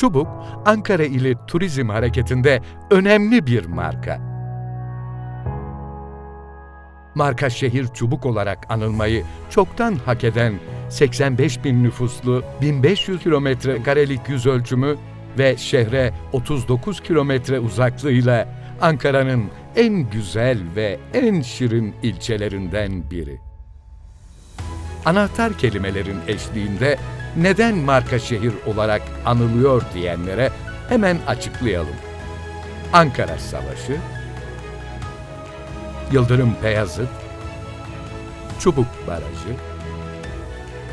Çubuk, Ankara ili turizm hareketinde önemli bir marka. Marka şehir Çubuk olarak anılmayı çoktan hak eden 85 bin nüfuslu 1500 kilometre karelik yüz ölçümü ve şehre 39 kilometre uzaklığıyla Ankara'nın en güzel ve en şirin ilçelerinden biri. Anahtar kelimelerin eşliğinde neden marka şehir olarak anılıyor diyenlere hemen açıklayalım. Ankara Savaşı, Yıldırım Beyazıt, Çubuk Barajı,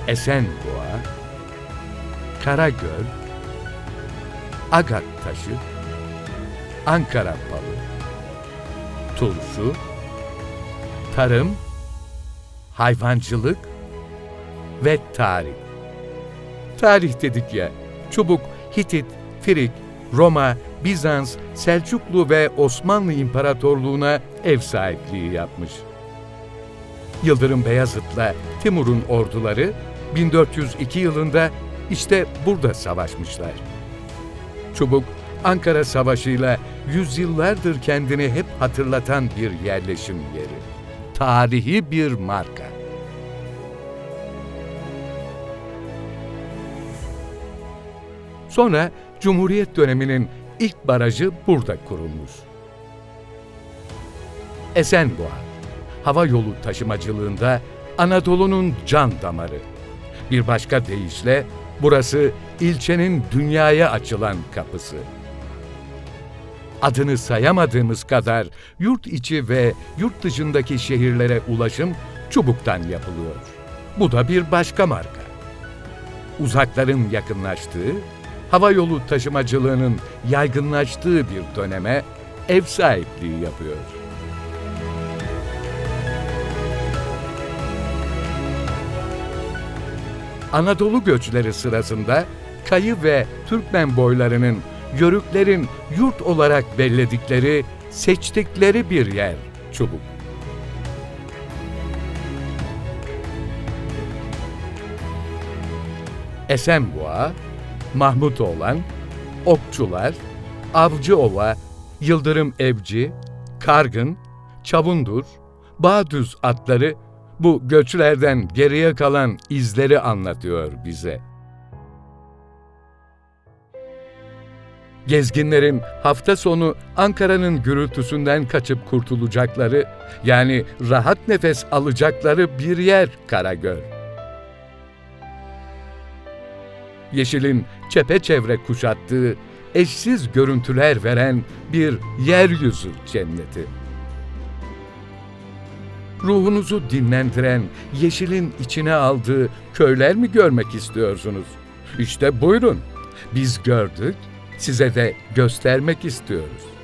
Esenboğa, Karagöl, Agat Taşı, Ankara Balı, Turşu, Tarım, Hayvancılık ve Tarih. Tarih dedik ya, Çubuk, Hitit, Frig, Roma, Bizans, Selçuklu ve Osmanlı İmparatorluğu'na ev sahipliği yapmış. Yıldırım Beyazıt'la Timur'un orduları 1402 yılında işte burada savaşmışlar. Çubuk, Ankara Savaşı'yla yüzyıllardır kendini hep hatırlatan bir yerleşim yeri. Tarihi bir marka. Sonra Cumhuriyet döneminin ilk barajı burada kurulmuş. Esenboğa, hava yolu taşımacılığında Anadolu'nun can damarı. Bir başka deyişle burası ilçenin dünyaya açılan kapısı. Adını sayamadığımız kadar yurt içi ve yurt dışındaki şehirlere ulaşım çubuktan yapılıyor. Bu da bir başka marka. Uzakların yakınlaştığı, hava yolu taşımacılığının yaygınlaştığı bir döneme ev sahipliği yapıyor. Anadolu göçleri sırasında Kayı ve Türkmen boylarının Yörüklerin yurt olarak belledikleri, seçtikleri bir yer Çubuk. Esenboğa, Mahmutoğlan, Okçular, Avcıova, Yıldırım Evci, Kargın, Çavundur, Bağdüz atları bu göçlerden geriye kalan izleri anlatıyor bize. Gezginlerin hafta sonu Ankara'nın gürültüsünden kaçıp kurtulacakları, yani rahat nefes alacakları bir yer Karagöl. Yeşilin çepeçevre kuşattığı, eşsiz görüntüler veren bir yeryüzü cenneti. Ruhunuzu dinlendiren, yeşilin içine aldığı köyler mi görmek istiyorsunuz? İşte buyurun. Biz gördük, size de göstermek istiyoruz.